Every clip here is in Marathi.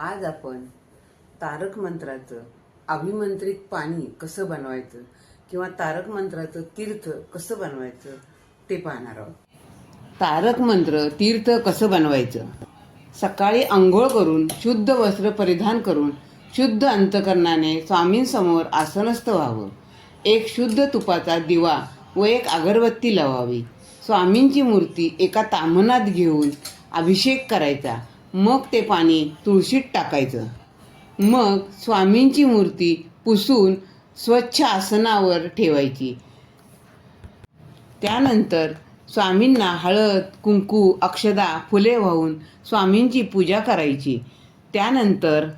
आज आपण तारक मंत्राचं अभिमंत्रित पाणी कसं बनवायचं किंवा तारक मंत्राचं तीर्थ कसं बनवायचं ते पाहणार आहोत. तारक मंत्र तीर्थ कसं बनवायचं? सकाळी आंघोळ करून शुद्ध वस्त्र परिधान करून शुद्ध अंतकरणाने स्वामींसमोर आसनस्थ व्हावं. एक शुद्ध तुपाचा दिवा व एक अगरबत्ती लावावी. स्वामींची मूर्ती एका तामनात घेऊन अभिषेक करायचा. मग ते पाणी तुळशीत टाकायचं. मग स्वामींची मूर्ती पुसून स्वच्छ आसनावर ठेवायची. त्यानंतर स्वामींना हळद कुंकू अक्षदा फुले वाहून स्वामींची पूजा करायची. त्यानंतर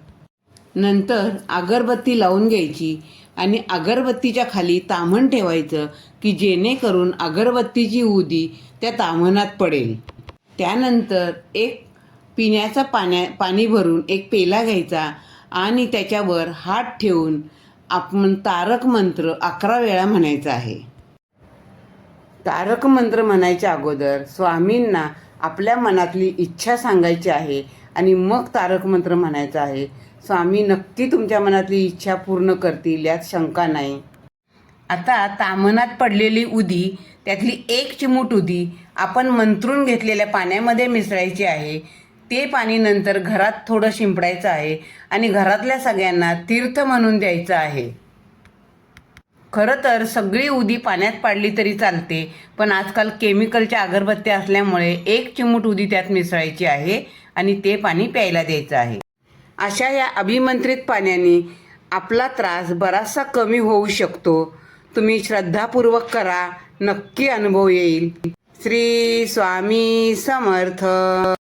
नंतर अगरबत्ती लावून घ्यायची आणि अगरबत्तीच्या खाली ताम्हण ठेवायचं की जेणेकरून अगरबत्तीची उदी त्या ताम्हणात पडेल. त्यानंतर एक पिण्याचा पाण्या पाणी भरून एक पेला घ्यायचा आणि त्याच्यावर हात ठेवून आपण तारक मंत्र अकरा वेळा म्हणायचा आहे. तारक मंत्र म्हणायच्या अगोदर स्वामींना आपल्या मनातली इच्छा सांगायची आहे आणि मग तारक मंत्र म्हणायचा आहे. स्वामी नक्की तुमच्या मनातली इच्छा पूर्ण करतील यात शंका नाही. आता तामनात पडलेली उदी त्यातली एक चिमूट उदी आपण मंत्रून घेतलेल्या पाण्यामध्ये मिसळायची आहे. ते पाणी नंतर घरात थोडं शिंपडायचं आहे आणि घरातल्या सगळ्यांना तीर्थ म्हणून द्यायचं आहे. खरं तर सगळी उदी पाण्यात पाडली तरी चालते पण आजकाल केमिकलच्या अगरबत्त्या असल्यामुळे एक चिमूट उदी त्यात मिसळायची आहे आणि ते पाणी प्यायला द्यायचं आहे. अशा या अभिमंत्रित पाण्याने आपला त्रास बराचसा कमी होऊ शकतो. तुम्ही श्रद्धापूर्वक करा नक्की अनुभव येईल. श्री स्वामी समर्थ.